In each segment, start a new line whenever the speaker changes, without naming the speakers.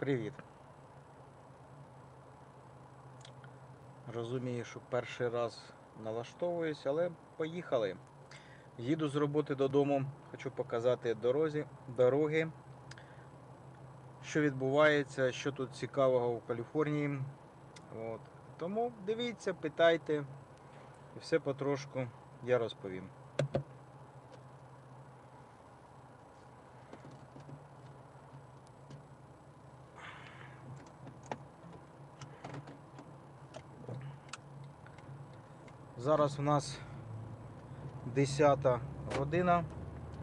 Привіт. Розумію, що перший раз налаштовуюсь, але поїхали. Їду з роботи додому, хочу показати дорозі, дороги, що відбувається, що тут цікавого у Каліфорнії. От. Тому дивіться, питайте, і все потрошку я розповім. Зараз у нас 10 година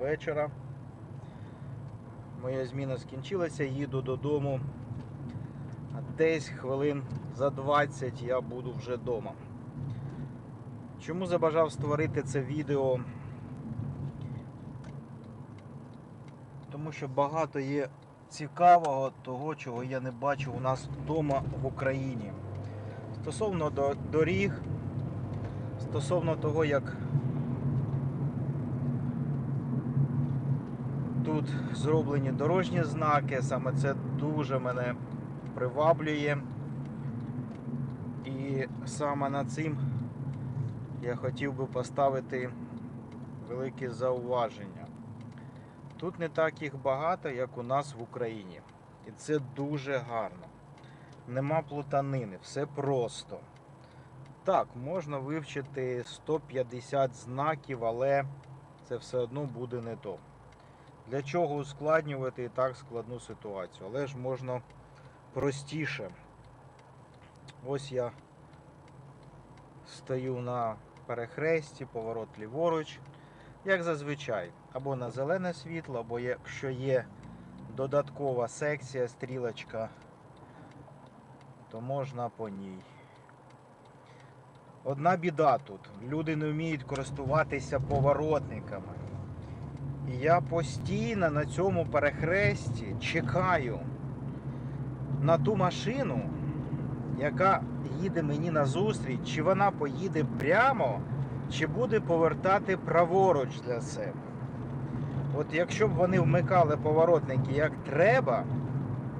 вечора. Моя зміна скінчилася, їду додому. Десь хвилин за 20 я буду вже вдома. Чому забажав створити це відео? Тому що багато є цікавого того, чого я не бачу у нас вдома в Україні. Стосовно доріг, стосовно того, як тут зроблені дорожні знаки, саме це дуже мене приваблює. І саме над цим я хотів би поставити велике зауваження. Тут не так їх багато, як у нас в Україні. І це дуже гарно. Нема плутанини, все просто. Так, можна вивчити 150 знаків, але це все одно буде не то. Для чого ускладнювати і так складну ситуацію? Але ж можна простіше. Ось я стою на перехресті, поворот ліворуч, як зазвичай, або на зелене світло, або якщо є додаткова секція, стрілочка, то можна по ній. Одна біда тут. Люди не вміють користуватися поворотниками. І я постійно на цьому перехресті чекаю на ту машину, яка їде мені назустріч, чи вона поїде прямо, чи буде повертати праворуч для себе. От якщо б вони вмикали поворотники як треба,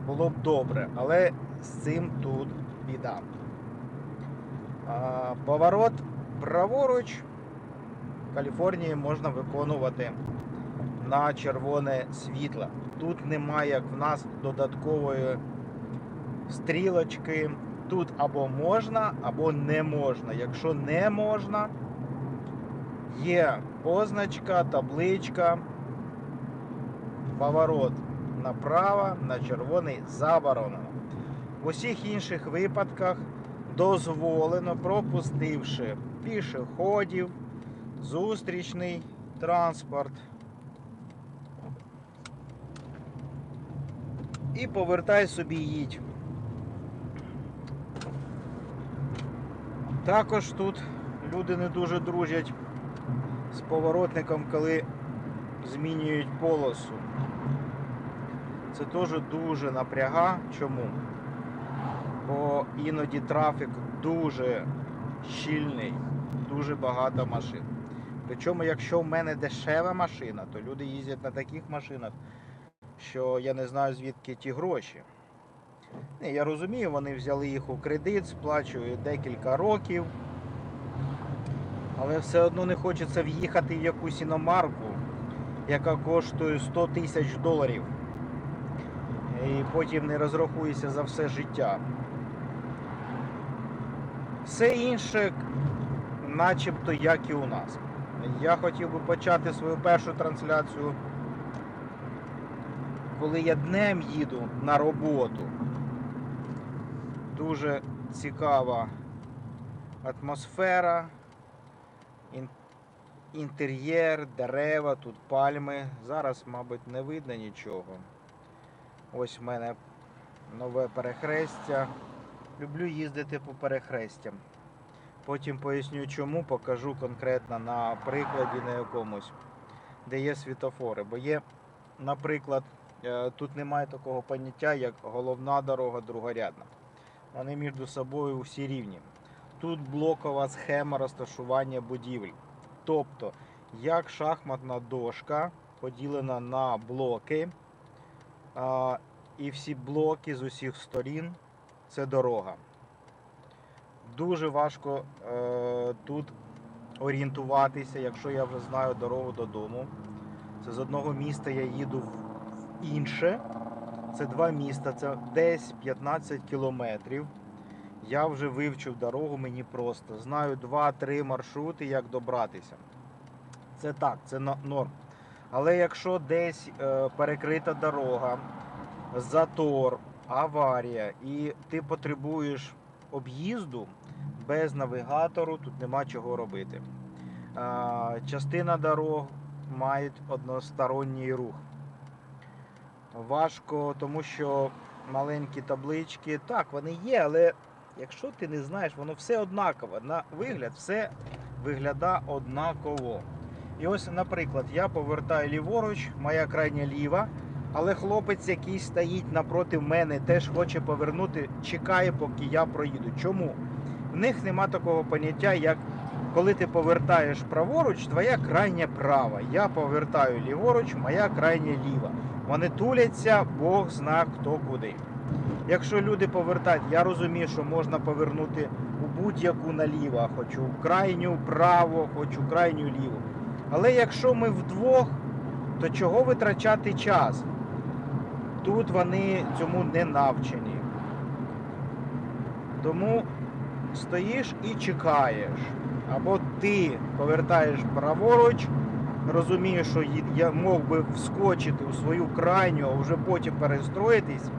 було б добре, але з цим тут біда. Поворот праворуч в Каліфорнії можна виконувати на червоне світло. Тут немає, як в нас, додаткової стрілочки. Тут або можна, або не можна. Якщо не можна, є позначка, табличка, поворот направо, на червоний заборонено. В усіх інших випадках дозволено, пропустивши пішоходів, зустрічний транспорт. І повертай собі їдь. Також тут люди не дуже дружать з поворотником, коли змінюють полосу. Це теж дуже напряга. Чому? Бо іноді трафік дуже щільний, дуже багато машин. Причому, якщо в мене дешева машина, то люди їздять на таких машинах, що я не знаю звідки ті гроші. Ні, я розумію, вони взяли їх у кредит, сплачують декілька років. Але все одно не хочеться в'їхати в якусь іномарку, яка коштує 100 тисяч доларів. І потім не розрахуєшся за все життя. Все інше, начебто, як і у нас. Я хотів би почати свою першу трансляцію, коли я днем їду на роботу. Дуже цікава атмосфера, інтер'єр, дерева, тут пальми. Зараз, мабуть, не видно нічого. Ось в мене нове перехрестя. Люблю їздити по перехрестям. Потім поясню чому, покажу конкретно на прикладі на якомусь, де є світофори. Бо є, наприклад, е, тут немає такого поняття, як головна дорога, другорядна. Вони між собою всі рівні. Тут блокова схема розташування будівель. Тобто, як шахматна дошка поділена на блоки, і всі блоки з усіх сторін це дорога. Дуже важко е, тут орієнтуватися, якщо я вже знаю дорогу додому. Це з одного міста я їду в інше. Це два міста, це десь 15 кілометрів. Я вже вивчив дорогу, мені просто. Знаю 2-3 маршрути, як добратися. Це так, це норм. Але якщо десь е, перекрита дорога, затор, аварія, і ти потребуєш об'їзду без навігатору, тут нема чого робити. Частина дорог мають односторонній рух. Важко, тому що маленькі таблички, так, вони є, але якщо ти не знаєш, воно все однаково. На вигляд, все виглядає однаково. І ось, наприклад, я повертаю ліворуч, моя крайня ліва, але хлопець, який стоїть напроти мене, теж хоче повернути, чекає, поки я проїду. Чому? В них нема такого поняття, як коли ти повертаєш праворуч, твоя крайня права. Я повертаю ліворуч, моя крайня ліва. Вони туляться, Бог зна хто куди. Якщо люди повертають, я розумію, що можна повернути у будь-яку наліво, хочу в крайню право, хочу в крайню ліву. Але якщо ми вдвох, то чого витрачати час? Тут вони цьому не навчені. Тому стоїш і чекаєш. Або ти повертаєш праворуч, розумієш, що я мог би вскочити у свою крайню, а вже потім перестроїтись.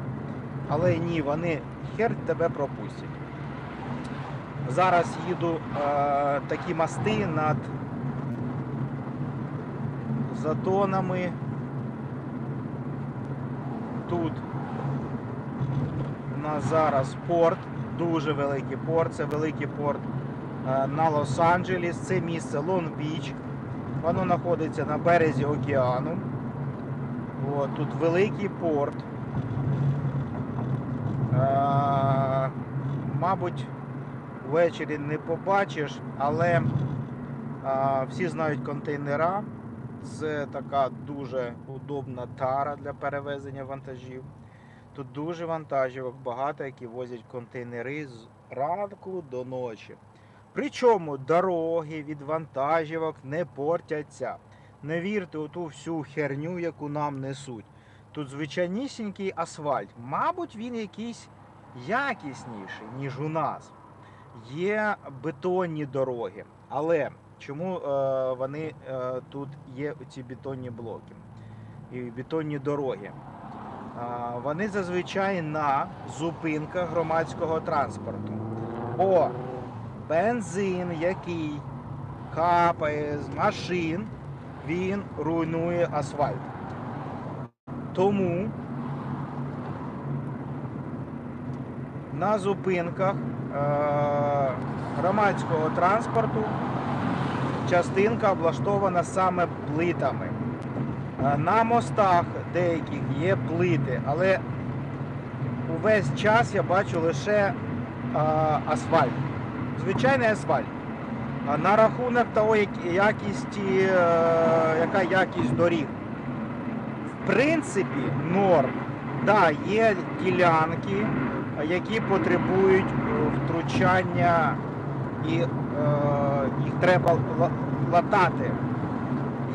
Але ні, вони хер тебе пропустять. Зараз їду е, такі мости над затонами. Тут у нас зараз порт, дуже великий порт, це великий порт е, на Лос-Анджелес, це місце Лонг-Біч. Воно знаходиться на березі океану. От, тут великий порт. Е, мабуть, ввечері не побачиш, але е, всі знають контейнера. Це така дуже удобна тара для перевезення вантажів. Тут дуже вантажівок багато, які возять контейнери з ранку до ночі. Причому дороги від вантажівок не портяться. Не вірте у ту всю херню, яку нам несуть. Тут звичайнісінький асфальт. Мабуть, він якийсь якісніший, ніж у нас. Є бетонні дороги. Але чому е, вони е, тут є ці бетонні блоки і бетонні дороги? Е, вони зазвичай на зупинках громадського транспорту. Бо бензин, який капає з машин, він руйнує асфальт. Тому на зупинках е, громадського транспорту частинка облаштована саме плитами. Е, На мостах деяких є плити, але увесь час я бачу лише е, асфальт. Звичайний асфальт. На рахунок того, як- якісті, е, яка якість доріг. В принципі, норм. Да, є ділянки, які потребують втручання і е, їх треба латати.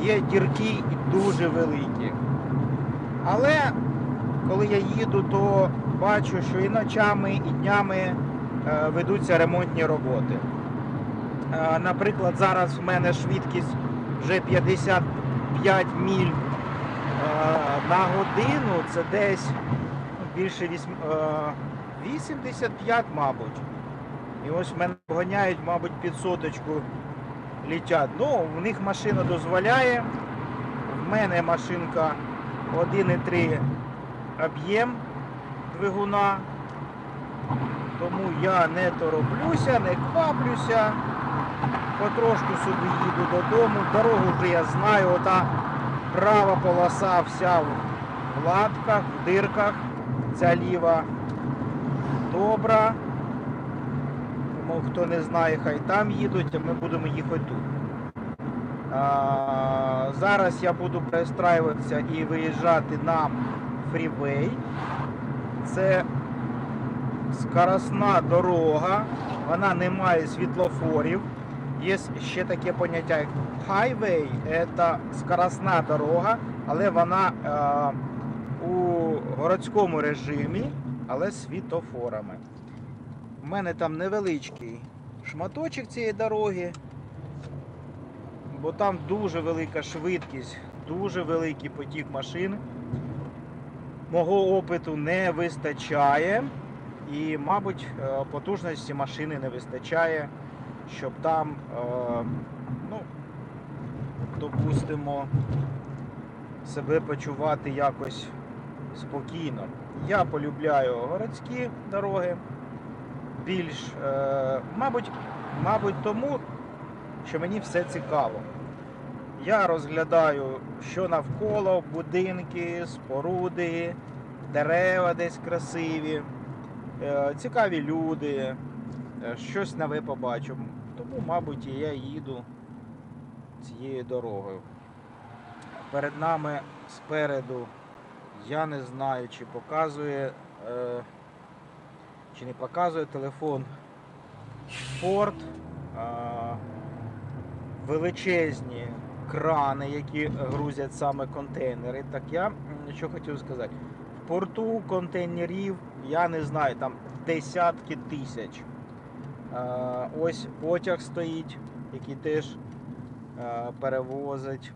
Є дірки і дуже великі. Але коли я їду, то бачу, що і ночами, і днями е, ведуться ремонтні роботи. Е, Наприклад, зараз в мене швидкість вже 55 міль е, на годину, це десь більше е, 85, мабуть. І ось мене поганяють, мабуть, під соточку літять. Ну, в них машина дозволяє. В мене машинка 1,3 об'єм двигуна. Тому я не тороплюся, не кваплюся. Потрошку собі їду додому. Дорогу вже я знаю, ота права полоса вся в латках, в дирках. Ця ліва добра. Хто не знає, хай там їдуть, а ми будемо їхати тут. А, зараз я буду перестраюватися і виїжджати на фрівей. це скоросна дорога, вона не має світлофорів. Є ще таке поняття як highway, це скоросна дорога, але вона е, у городському режимі, але з світофорами. У мене там невеличкий шматочок цієї дороги, бо там дуже велика швидкість, дуже великий потік машин. Мого опиту не вистачає. І, мабуть, е, потужності машини не вистачає, щоб там, е, ну, допустимо, себе почувати якось спокійно. Я полюбляю городські дороги більш, е, мабуть, мабуть, тому, що мені все цікаво. Я розглядаю, що навколо, будинки, споруди, дерева десь красиві, е, цікаві люди, е, щось нове побачу. Тому, мабуть, я їду цією дорогою. Перед нами спереду я не знаю, чи показує, чи не показує телефон Ford. Величезні крани, які грузять саме контейнери. Так я що хотів сказати. В порту контейнерів я не знаю, там десятки тисяч. Ось потяг стоїть, який теж перевозить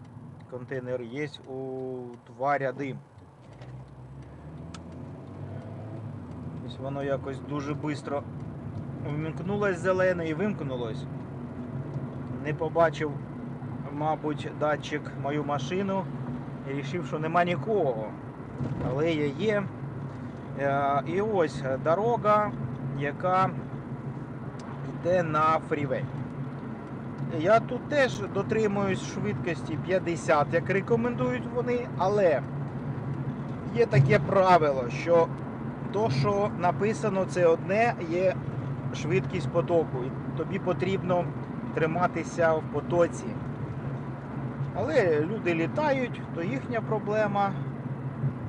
контейнер. Є у два ряди. Ось воно якось дуже швидко вимкнулось зелене і вимкнулось. Не побачив, мабуть, датчик мою машину і вирішив, що нема нікого. Але я є. Е, І ось дорога, яка йде на фрівей. Я тут теж дотримуюсь швидкості 50, як рекомендують вони, але є таке правило, що то, що написано, це одне, є швидкість потоку. І тобі потрібно триматися в потоці. Але люди літають, то їхня проблема.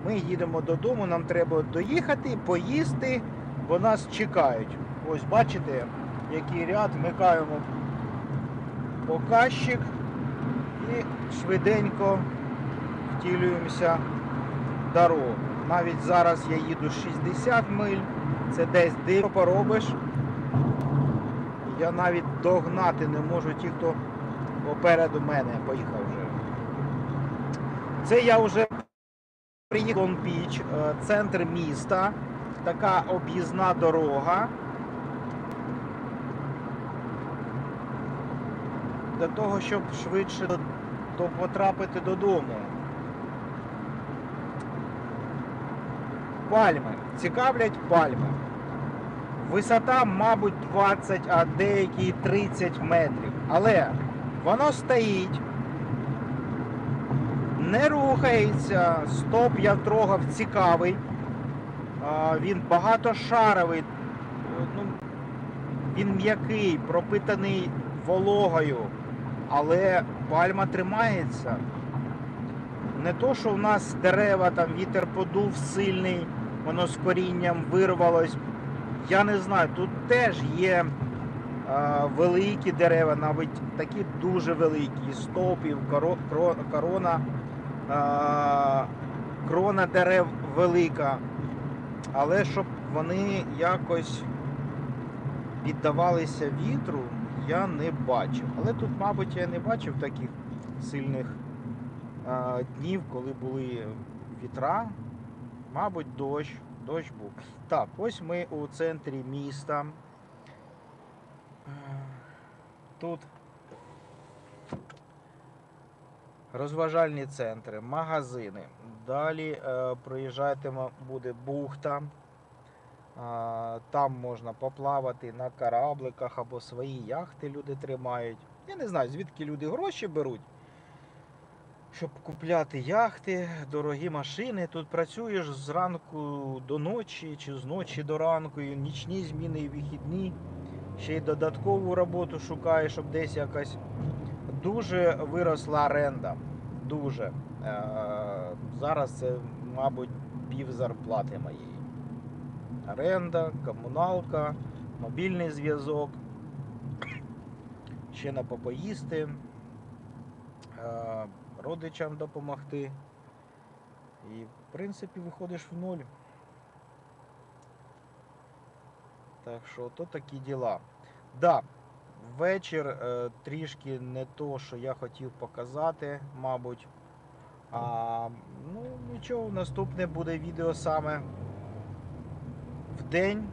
Ми їдемо додому, нам треба доїхати, поїсти, бо нас чекають. Ось бачите, який ряд, вмикаємо показчик і швиденько втілюємося в дорогу. Навіть зараз я їду 60 миль, це десь диво поробиш. Я навіть догнати не можу ті, хто попереду мене поїхав вже. Це я вже приїхав в Піч, е, центр міста, така об'їзна дорога. Для того, щоб швидше потрапити додому. Пальми. Цікавлять пальми. Висота, мабуть, 20, а деякі 30 метрів. Але воно стоїть, не рухається. Стоп я трогав цікавий. Він багатошаровий. Ну, він м'який, пропитаний вологою, але пальма тримається. Не то, що в нас дерева, там вітер подув сильний, воно з корінням вирвалось. Я не знаю, тут теж є е, великі дерева, навіть такі дуже великі, стовпів, корона, е, крона дерев велика. Але щоб вони якось піддавалися вітру, я не бачив. Але тут, мабуть, я не бачив таких сильних е, днів, коли були вітра. Мабуть, дощ, дощ був. Так, ось ми у центрі міста. Е, Тут розважальні центри, магазини. Далі е, проїжджатиме буде бухта. Там можна поплавати на корабликах або свої яхти люди тримають. Я не знаю, звідки люди гроші беруть, щоб купляти яхти, дорогі машини. Тут працюєш зранку до ночі чи з ночі до ранку, і нічні зміни і вихідні. Ще й додаткову роботу шукаєш, щоб десь якась дуже виросла оренда. Дуже. Е, Зараз це, мабуть, пів зарплати моєї. оренда, комуналка, мобільний зв'язок, ще на попоїсти, е, родичам допомогти. І, в принципі, виходиш в нуль. Так що то такі діла. Да, вечір е, трішки не то, що я хотів показати, мабуть. А, ну, нічого, наступне буде відео саме в день,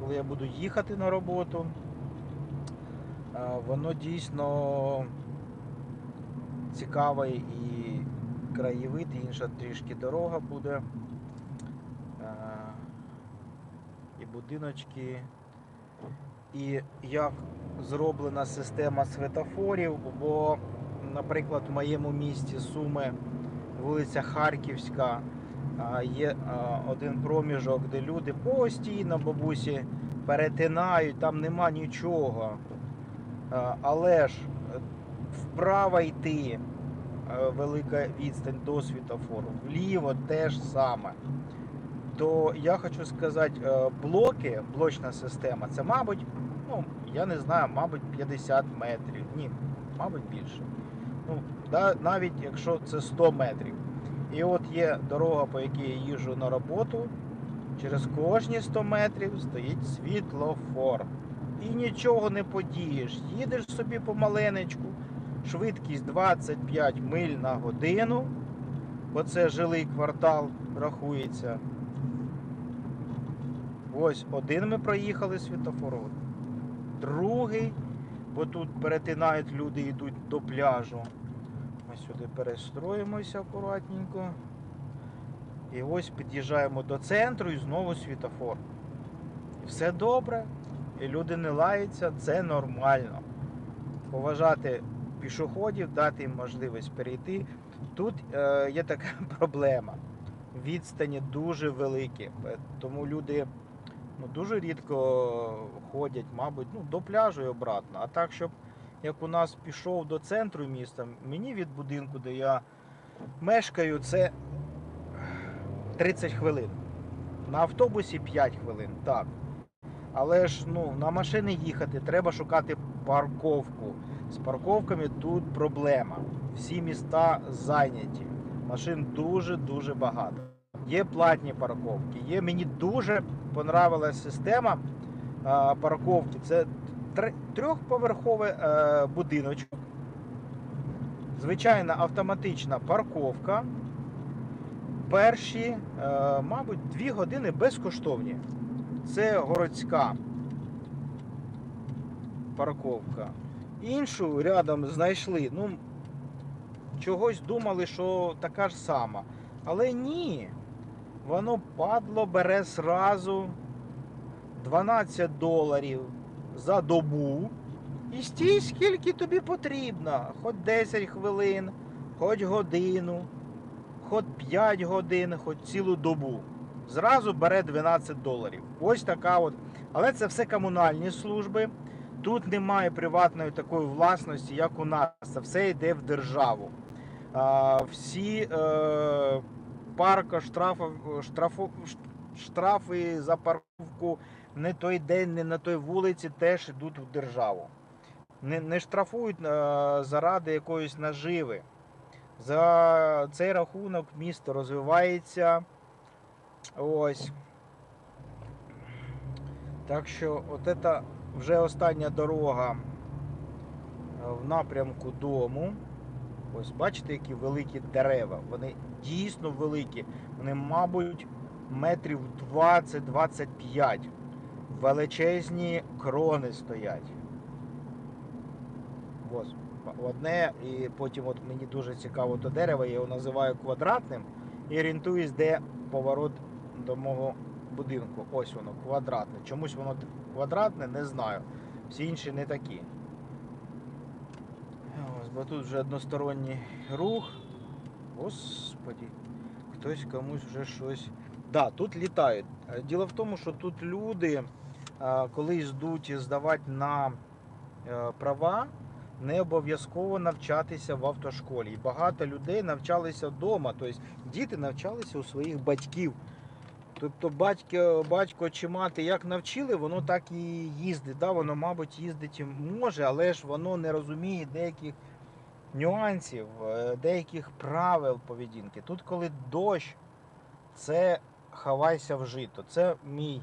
коли я буду їхати на роботу. А, воно дійсно цікаве і краєвид, і інша трішки дорога буде. І будиночки. І як зроблена система светофорів, бо, наприклад, в моєму місті Суми, вулиця Харківська, є один проміжок, де люди постійно бабусі перетинають, там нема нічого. Але ж е, вправо йти е, велика відстань до світофору, вліво теж саме. То я хочу сказати, е, блоки, блочна система, це, мабуть, ну, я не знаю, мабуть, 50 метрів. Ні, мабуть, більше. Ну, да, навіть якщо це 100 метрів. І от є дорога, по якій я їжджу на роботу. Через кожні 100 метрів стоїть світлофор. І нічого не подієш. Їдеш собі помаленечку, швидкість 25 миль на годину, бо це жилий квартал рахується. Ось один ми проїхали світофорот. другий, бо тут перетинають люди, йдуть до пляжу. Ми сюди перестроїмося акуратненько. І ось під'їжджаємо до центру і знову світофор. І все добре, і люди не лаються, це нормально. Поважати пішоходів, дати їм можливість перейти. Тут е, є така проблема. Відстані дуже великі, е, тому люди ну, дуже рідко ходять, мабуть, ну, до пляжу і обратно. А так, щоб як у нас пішов до центру міста, мені від будинку, де я мешкаю, це 30 хвилин. На автобусі 5 хвилин, так. Але ж ну, на машини їхати треба шукати парковку. З парковками тут проблема. Всі міста зайняті. Машин дуже-дуже багато. Є платні парковки. Є мені дуже понравилась система а, парковки. Це тр- трьохповерховий е, будиночок. Звичайна автоматична парковка. Перші, е, мабуть, дві години безкоштовні. Це городська парковка. Іншу рядом знайшли. Ну, чогось думали, що така ж сама. Але ні. Воно падло бере зразу 12 доларів за добу. І стій, скільки тобі потрібно. Хоч 10 хвилин, хоч годину, хоч 5 годин, хоч цілу добу. Зразу бере 12 доларів. Ось така от. Але це все комунальні служби. Тут немає приватної такої власності, як у нас. Все йде в державу. Всі е, парка, штрафи, штрафу, штрафи за парковку не той день, не на той вулиці теж йдуть в державу. Не, не штрафують е, заради якоїсь наживи. За цей рахунок місто розвивається. Ось. Так що, от це вже остання дорога е, в напрямку дому. Ось бачите, які великі дерева. Вони дійсно великі. Вони, мабуть, метрів 20-25. Величезні крони стоять. Ось одне, і потім от мені дуже цікаво то дерево, я його називаю квадратним і орієнтуюсь, де поворот до мого будинку. Ось воно, квадратне. Чомусь воно квадратне, не знаю. Всі інші не такі. Ось, бо тут вже односторонній рух. Господі, хтось комусь вже щось. Да, тут літають. Е, Діло в тому, що тут люди, е, коли йдуть здавати на е, права, не обов'язково навчатися в автошколі. І багато людей навчалися вдома, тобто діти навчалися у своїх батьків. Тобто батько, батько чи мати як навчили, воно так і їздить. Да? Воно, мабуть, їздити може, але ж воно не розуміє деяких нюансів, е, деяких правил поведінки. Тут, коли дощ, це хавайся в жито. Це мій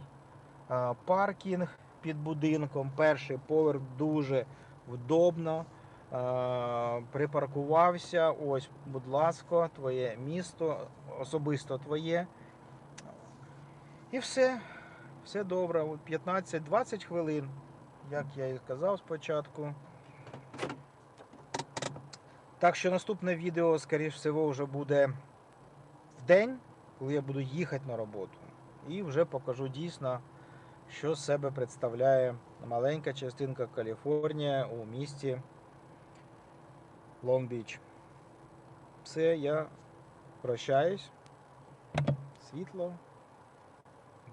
е, паркінг під будинком. Перший поверх дуже вдобно. Е, Припаркувався. Ось, будь ласка, твоє місто, особисто твоє. І все. Все добре. 15-20 хвилин, як я і сказав спочатку. Так що наступне відео, скоріш всього, вже буде в день, коли я буду їхати на роботу. І вже покажу дійсно, що з себе представляє маленька частинка Каліфорнія у місті Лонг-Біч. Все, я прощаюсь. Світло.